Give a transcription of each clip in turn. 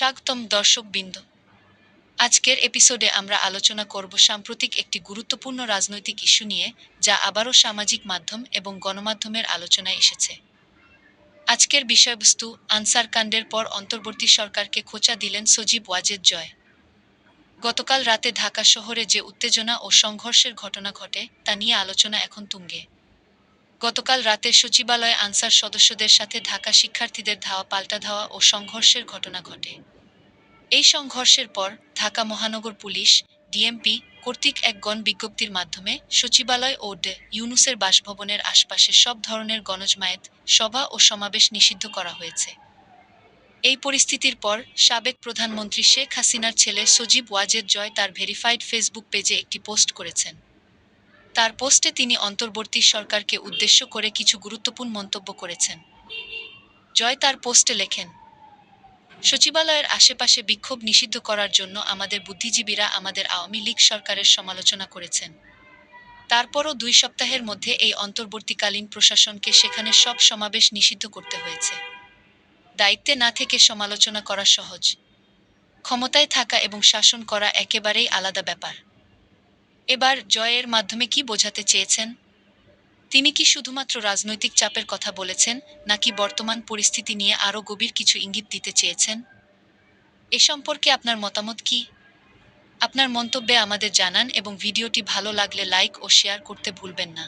স্বাগতম দর্শকবৃন্দ। আজকের এপিসোডে আমরা আলোচনা করব সাম্প্রতিক একটি গুরুত্বপূর্ণ রাজনৈতিক ইস্যু নিয়ে, যা আবারও সামাজিক মাধ্যম এবং গণমাধ্যমের আলোচনায় এসেছে। আজকের বিষয়বস্তু, আনসার কাণ্ডের পর অন্তর্বর্তী সরকারকে খোঁচা দিলেন সজীব ওয়াজেদ জয়। গতকাল রাতে ঢাকা শহরে যে উত্তেজনা ও সংঘর্ষের ঘটনা ঘটে, তা নিয়ে আলোচনা এখন তুঙ্গে। গতকাল রাতে সচিবালয়ে আনসার সদস্যদের সাথে ঢাকা শিক্ষার্থীদের ধাওয়া পাল্টা ধাওয়া ও সংঘর্ষের ঘটনা ঘটে। এই সংঘর্ষের পর ঢাকা মহানগর পুলিশ, ডিএমপি কর্তৃক এক গণ বিজ্ঞপ্তির মাধ্যমে সচিবালয় ও ডে ইউনুসের বাসভবনের আশপাশে সব ধরনের গণজমায়েত সভা ও সমাবেশ নিষিদ্ধ করা হয়েছে। এই পরিস্থিতির পর সাবেক প্রধানমন্ত্রী শেখ হাসিনার ছেলে সজীব ওয়াজেদ জয় তার ভেরিফাইড ফেসবুক পেজে একটি পোস্ট করেছেন। তার পোস্টে তিনি অন্তর্বর্তী সরকারকে উদ্দেশ্য করে কিছু গুরুত্বপূর্ণ মন্তব্য করেছেন। জয় তার পোস্টে লেখেন, সচিবালয়ের আশেপাশে বিক্ষোভ নিষিদ্ধ করার জন্য আমাদের বুদ্ধিজীবীরা আমাদের আওয়ামী লীগ সরকারের সমালোচনা করেছেন। তারপরও দুই সপ্তাহের মধ্যে এই অন্তর্বর্তীকালীন প্রশাসনকে সেখানে সব সমাবেশ নিষিদ্ধ করতে হয়েছে। দায়িত্বে না থেকে সমালোচনা করা সহজ। ক্ষমতায় থাকা এবং শাসন করা একেবারেই আলাদা ব্যাপার। এবার জয়ের মাধ্যমে কি বোঝাতে চেয়েছেন? তিনি কি শুধুমাত্র রাজনৈতিক চাপের কথা বলেছেন, নাকি বর্তমান পরিস্থিতি নিয়ে আরও গভীর কিছু ইঙ্গিত দিতে চেয়েছেন? এ সম্পর্কে আপনার মতামত কি? আপনার মন্তব্যে আমাদের জানান এবং ভিডিওটি ভালো লাগলে লাইক ও শেয়ার করতে ভুলবেন না।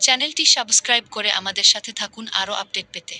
চ্যানেলটি সাবস্ক্রাইব করে আমাদের সাথে থাকুন আরও আপডেট পেতে।